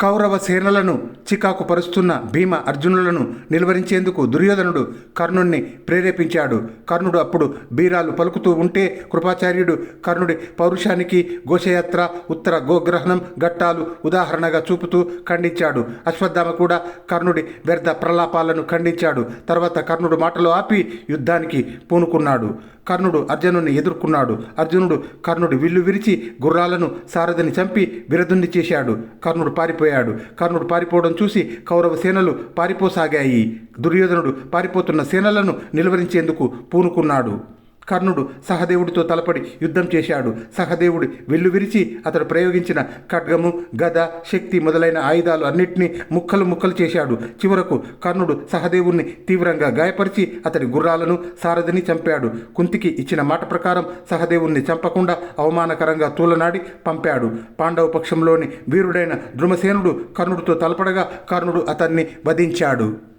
కౌరవ సేనలను చికాకు పరుస్తున్న భీమ అర్జునులను నిలువరించేందుకు దుర్యోధనుడు కర్ణుణ్ణి ప్రేరేపించాడు. కర్ణుడు అప్పుడు బీరాలు పలుకుతూ ఉంటే కృపాచార్యుడు కర్ణుడి పౌరుషానికి ఘోషయాత్ర ఉత్తర గోగ్రహణం ఘట్టాలు ఉదాహరణగా చూపుతూ ఖండించాడు. అశ్వత్థామ కూడా కర్ణుడి వ్యర్థ ప్రలాపాలను ఖండించాడు. తర్వాత కర్ణుడు మాటలు ఆపి యుద్ధానికి పూనుకున్నాడు. కర్ణుడు అర్జునుడిని ఎదుర్కొన్నాడు. అర్జునుడు కర్ణుడి విల్లు విరిచి గుర్రాలను సారథిని చంపి విరదుండి చేశాడు. కర్ణుడు పారిపోయాడు. కర్ణుడు పారిపోవడం చూసి కౌరవ సేనలు పారిపోసాగాయి. దుర్యోధనుడు పారిపోతున్న సేనలను నిలువరించేందుకు పూనుకున్నాడు. కర్ణుడు సహదేవుడితో తలపడి యుద్ధం చేశాడు. సహదేవుడి వెల్లు విరిచి అతడు ప్రయోగించిన ఖడ్గము గద శక్తి మొదలైన ఆయుధాలు అన్నిటినీ ముక్కలు ముక్కలు చేశాడు. చివరకు కర్ణుడు సహదేవుణ్ణి తీవ్రంగా గాయపరిచి అతడి గుర్రాలను సారథిని చంపాడు. కుంతికి ఇచ్చిన మాట ప్రకారం సహదేవుణ్ణి చంపకుండా అవమానకరంగా తూలనాడి పంపాడు. పాండవ పక్షంలోని వీరుడైన ద్రుమసేనుడు కర్ణుడితో తలపడగా కర్ణుడు అతన్ని వధించాడు.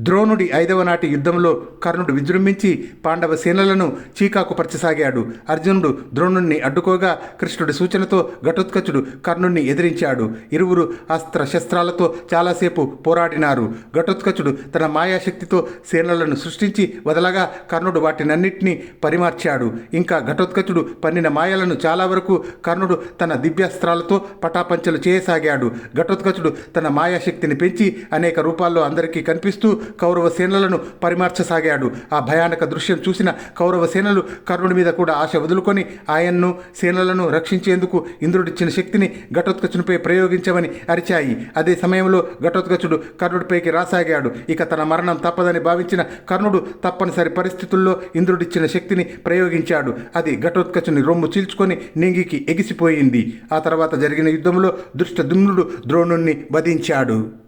ద్రోణుడి ఐదవ నాటి యుద్ధంలో కర్ణుడు విజృంభించి పాండవ సేనలను చీకాకు పరచసాగాడు. అర్జునుడు ద్రోణుణ్ణి అడ్డుకోగా కృష్ణుడి సూచనతో ఘటోత్కచుడు కర్ణుణ్ణి ఎదిరించాడు. ఇరువురు అస్త్ర శస్త్రాలతో చాలాసేపు పోరాడినారు. ఘటోత్కచుడు తన మాయాశక్తితో సేనలను సృష్టించి వదలగా కర్ణుడు వాటినన్నింటినీ పరిమార్చాడు. ఇంకా ఘటోత్కచుడు పన్నిన మాయలను చాలా వరకు కర్ణుడు తన దివ్యాస్త్రాలతో పటాపంచలు చేయసాగాడు. ఘటోత్కచుడు తన మాయాశక్తిని పెంచి అనేక రూపాల్లో అందరికీ కనిపిస్తూ కౌరవ సేనలను పరిమార్చసాగాడు. ఆ భయానక దృశ్యం చూసిన కౌరవ సేనలు కర్ణుడి మీద కూడా ఆశ వదులుకొని ఆయన్ను సేనలను రక్షించేందుకు ఇంద్రుడిచ్చిన శక్తిని ఘటోత్కచునిపై ప్రయోగించమని అరిచాయి. అదే సమయంలో ఘటోత్కచుడు కర్ణుడిపైకి రాసాగాడు. ఇక తన మరణం తప్పదని భావించిన కర్ణుడు తప్పనిసరి పరిస్థితుల్లో ఇంద్రుడిచ్చిన శక్తిని ప్రయోగించాడు. అది ఘటోత్కచుని రొమ్ము చీల్చుకొని నింగికి ఎగిసిపోయింది. ఆ తర్వాత జరిగిన యుద్ధంలో దుష్టదుమ్నుడు ద్రోణుణ్ణి వధించాడు.